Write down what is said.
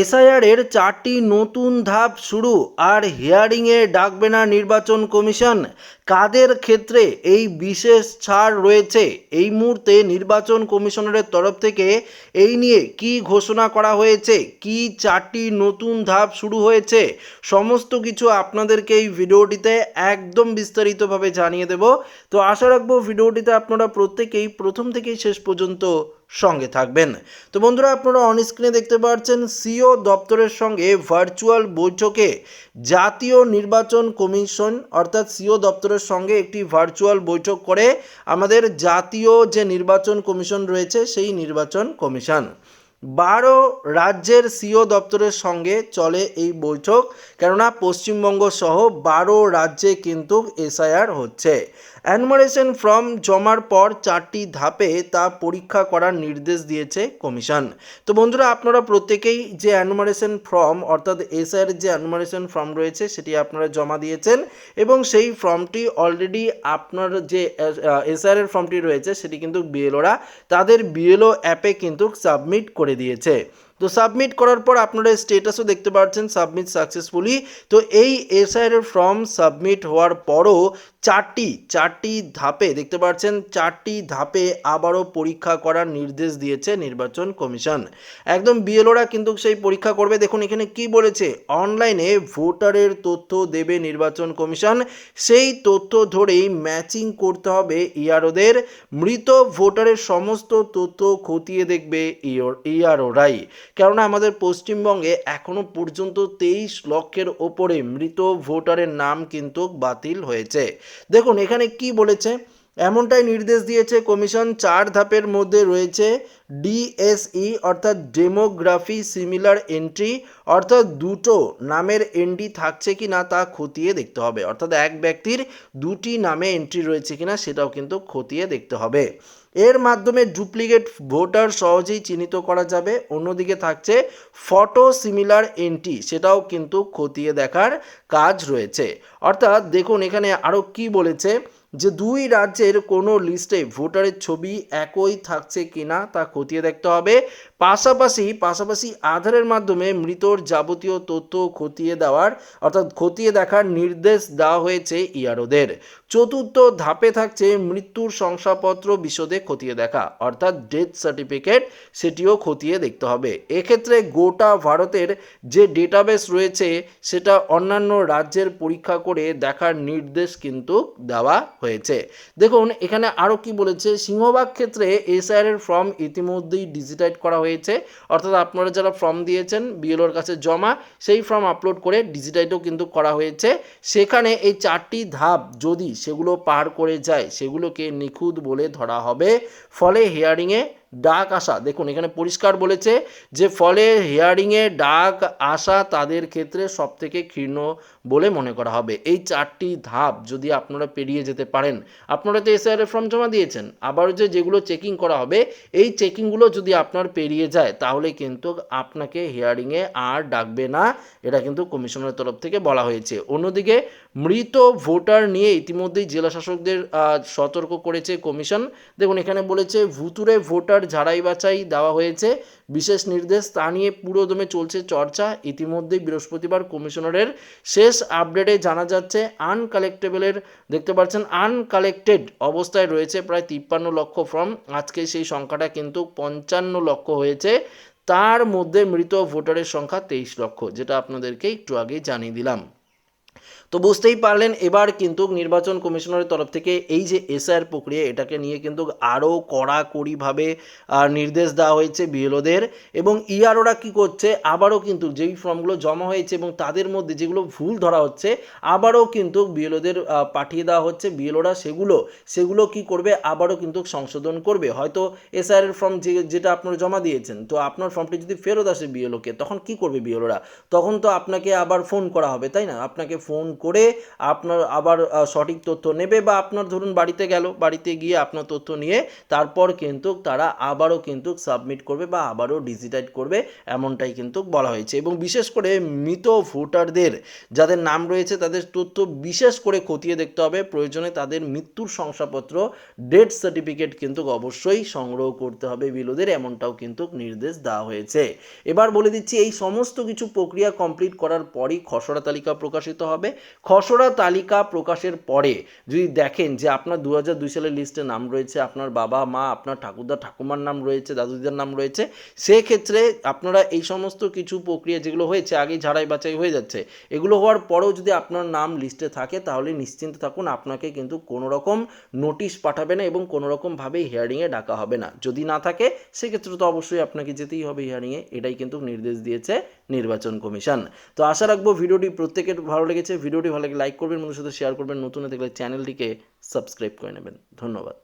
এসআইআরের চারটি নতুন ধাপ শুরু আর হিয়ারিংয়ে ডাকবে না নির্বাচন কমিশন। কাদের ক্ষেত্রে এই বিশেষ ছাড় রয়েছে? এই মুহূর্তে নির্বাচন কমিশনারের তরফ থেকে এই নিয়ে কি ঘোষণা করা হয়েছে? কি চারটি নতুন ধাপ শুরু হয়েছে? সমস্ত কিছু আপনাদেরকে এই ভিডিওটিতে একদম বিস্তারিতভাবে জানিয়ে দেব। তো আশা রাখব ভিডিওটিতে আপনারা প্রত্যেকেই প্রথম থেকেই শেষ পর্যন্ত সঙ্গে থাকবেন। তো বন্ধুরা, আপনারা অন স্ক্রিনে দেখতে পাচ্ছেন সিও দপ্তরের সঙ্গে ভার্চুয়াল বৈঠকে জাতীয় নির্বাচন কমিশন, অর্থাৎ সিও দপ্তরের সঙ্গে একটি ভার্চুয়াল বৈঠক করে আমাদের জাতীয় যে নির্বাচন কমিশন রয়েছে, সেই নির্বাচন কমিশন। বারো রাজ্যের সিও দপ্তরের সঙ্গে চলে এই বৈঠক, কেননা পশ্চিমবঙ্গ সহ বারো রাজ্যে কিন্তু এসআইআর হচ্ছে। অ্যানমারেশন ফর্ম জমার পর চারটি ধাপে তা পরীক্ষা করার নির্দেশ দিয়েছে কমিশন। তো বন্ধুরা, আপনারা প্রত্যেকেই যে অ্যানুমারেশন ফর্ম, অর্থাৎ এসআইয়ের যে অ্যানুমারেশন ফর্ম রয়েছে, সেটি আপনারা জমা দিয়েছেন এবং সেই ফর্মটি অলরেডি আপনার যে এসআইয়ের ফর্মটি রয়েছে, সেটি কিন্তু বিএলওরা তাদের বিএলও অ্যাপে কিন্তু সাবমিট করে দিয়েছে। তো সাবমিট করার পর আপনারা স্টেটাসও দেখতে পাচ্ছেন সাবমিট সাকসেসফুলি তো এই এসআইআর ফর্ম সাবমিট হওয়ার পরও চারটি চারটি ধাপে দেখতে পাচ্ছেন, চারটি ধাপে আবারও পরীক্ষা করার নির্দেশ দিয়েছে নির্বাচন কমিশন। একদম বিএলওরা কিন্তু সেই পরীক্ষা করবে। দেখুন এখানে কি বলেছে অনলাইনে ভোটারের তথ্য দেবে নির্বাচন কমিশন। সেই তথ্য ধরেই ম্যাচিং করতে হবে ইয়ারোদের মৃত ভোটারের সমস্ত তথ্য খতিয়ে দেখবে ইয়ারোরাই কেননা আমাদের পশ্চিমবঙ্গে এখনও পর্যন্ত তেইশ লক্ষের ওপরে মৃত ভোটারের নাম কিন্তু বাতিল হয়েছে। দেখুন, এখানে কি বলেছে? এমনটাই নির্দেশ দিয়েছে কমিশন। চার ধাপের মধ্যে রয়েছে ডিএসই, অর্থাৎ ডেমোগ্রাফি সিমিলার এন্ট্রি, অর্থাৎ দুটো নামের এন্ট্রি থাকছে কি না তা খতিয়ে দেখতে হবে। অর্থাৎ এক ব্যক্তির দুটি নামে এন্ট্রি রয়েছে কিনা সেটাও কিন্তু খতিয়ে দেখতে হবে। এর মাধ্যমে ডুপ্লিকেট ভোটার সহজেই চিহ্নিত করা যাবে। অন্যদিকে থাকছে ফটো সিমিলার এন্ট্রি, সেটাও কিন্তু খতিয়ে দেখার কাজ রয়েছে। অর্থাৎ দেখুন এখানে আরও কি বলেছে যে, দুই রাজ্যের কোনো লিস্টে ভোটারের ছবি একই থাকছে কিনা তা খতিয়ে দেখতে হবে। পাশাপাশি পাশাপাশি আধারের মাধ্যমে মৃতর যাবতীয় তথ্য খতিয়ে দেওয়ার, অর্থাৎ খতিয়ে দেখার নির্দেশ দেওয়া হয়েছে ইয়ারোদের। চতুর্থ ধাপে থাকছে মৃত্যুর শংসাপত্র বিশদে খতিয়ে দেখা। অর্থাৎ ডেথ সার্টিফিকেট সেটিও খতিয়ে দেখতে হবে। এক্ষেত্রে গোটা ভারতের যে ডেটাবেস রয়েছে, সেটা অন্যান্য রাজ্যের পরীক্ষা করে দেখার নির্দেশ কিন্তু দেওয়া হয়েছে। দেখুন, এখানে আরও কি বলেছে? সিংহভাগ ক্ষেত্রে এসআইআর এর ফর্ম ইতিমধ্যেই ডিজিটাইড করা হয়েছে। অর্থাৎ আপনারা যারা ফর্ম দিয়েছেন বিএলওর কাছে জমা, সেই ফর্ম আপলোড করে ডিজিটাইডও কিন্তু করা হয়েছে। সেখানে এই চারটি ধাপ যদি সেগুলো পার করে যায়, সেগুলোকে নিখুঁত বলে ধরা হবে। ফলে হিয়ারিংয়ে ডাক আসা, দেখুন এখানে পরিষ্কার বলেছে যে, ফলে হিয়ারিংয়ে ডাক আসা তাদের ক্ষেত্রে সবথেকে ক্ষীণ বলে মনে করা হবে। এই চারটি ধাপ যদি আপনারা পেরিয়ে যেতে পারেন, আপনারা তো এসআইআর ফর্ম জমা দিয়েছেন। আবার যে যেগুলো চেকিং করা হবে, এই চেকিংগুলো যদি আপনার পেরিয়ে যায়, তাহলে কিন্তু আপনাকে হিয়ারিংয়ে আর ডাকবে না। এটা কিন্তু কমিশনের তরফ থেকে বলা হয়েছে। অন্যদিকে মৃত ভোটার নিয়ে ইতিমধ্যেই জেলা শাসকদের সতর্ক করেছে কমিশন। দেখুন, এখানে বলেছে ভুতুরে ভোটার ঝাড়াই বাছাই দেওয়া হয়েছে বিশেষ নির্দেশ তা নিয়ে পুরোদমে চলছে চর্চা। ইতিমধ্যেই বৃহস্পতিবার কমিশনারের শেষ আপডেটে জানা যাচ্ছে, আনকালেক্টেবলের, দেখতে পাচ্ছেন, আনকালেক্টেড অবস্থায় রয়েছে প্রায় তিপ্পান্ন লক্ষ ফর্ম। আজকে সেই সংখ্যাটা কিন্তু পঞ্চান্ন লক্ষ হয়েছে। তার মধ্যে মৃত ভোটারের সংখ্যা তেইশ লক্ষ, যেটা আপনাদেরকে একটু আগেই জানিয়ে দিলাম। তো বুঝতেই পারলেন, এবার কিন্তু নির্বাচন কমিশনের তরফ থেকে এই যে এসআইআর প্রক্রিয়া, এটাকে নিয়ে কিন্তু আরও কড়াকড়িভাবে নির্দেশ দেওয়া হয়েছে বিএলওদের এবং ইআরওরা কি করছে, আবারও কিন্তু যেই ফর্মগুলো জমা হয়েছে এবং তাদের মধ্যে যেগুলো ভুল ধরা হচ্ছে, আবারও কিন্তু বিএলওদের পাঠিয়ে দেওয়া হচ্ছে। বিএলওরা সেগুলো সেগুলো কি করবে, আবারও কিন্তু সংশোধন করবে। হয়তো এসআইআর এর ফর্ম যে, যেটা আপনারা জমা দিয়েছেন, তো আপনার ফর্মটি যদি ফেরত আসে বিএলওকে, তখন কি করবে বিএলওরা? তখন তো আপনাকে আবার ফোন করা হবে, তাই না? আপনাকে ফোন করে আপনার আবার সঠিক তথ্য নেবে বা আপনার ধরুন বাড়িতে গেল, বাড়িতে গিয়ে আপনার তথ্য নিয়ে তারপর কিন্তু তারা আবারও কিন্তু সাবমিট করবে বা আবারও ডিজিটাইড করবে, এমনটাই কিন্তু বলা হয়েছে। এবং বিশেষ করে মৃত ভোটারদের, যাদের নাম রয়েছে তাদের তথ্য বিশেষ করে খতিয়ে দেখতে হবে। প্রয়োজনে তাদের মৃত্যুর শংসাপত্র ডেথ সার্টিফিকেট কিন্তু অবশ্যই সংগ্রহ করতে হবে বিলোদের, এমনটাও কিন্তু নির্দেশ দেওয়া হয়েছে। এবার বলে দিচ্ছি, এই সমস্ত কিছু প্রক্রিয়া কমপ্লিট করার পরই খসড়া তালিকা প্রকাশিত হবে। খসড়া তালিকা প্রকাশের পরে যদি দেখেন যে আপনার দু হাজার দুই সালের লিস্টে নাম রয়েছে, আপনার বাবা, মা, আপনার ঠাকুরদা, ঠাকুমার নাম রয়েছে, দাদুদিদার নাম রয়েছে, সেক্ষেত্রে আপনারা এই সমস্ত কিছু প্রক্রিয়া যেগুলো হয়েছে, আগেই ঝাড়াই বাছাই হয়ে যাচ্ছে, এগুলো হওয়ার পরেও যদি আপনার নাম লিস্টে থাকে, তাহলে নিশ্চিন্ত থাকুন আপনাকে কিন্তু কোনো রকম নোটিশ পাঠাবে না এবং কোনো রকমভাবেই হিয়ারিংয়ে ডাকা হবে না। যদি না থাকে, সেক্ষেত্রে তো অবশ্যই আপনাকে যেতেই হবে হিয়ারিংয়ে এটাই কিন্তু নির্দেশ দিয়েছে নির্বাচন কমিশন। তো আশা রাখব ভিডিওটি প্রত্যেকের ভালো লেগেছে ভিডিওটি ভালো লাগে লাইক করবেন বন্ধুর সাথে শেয়ার করবেন, নতুন থাকলে চ্যানেলটিকে সাবস্ক্রাইব করে নেবেন। ধন্যবাদ।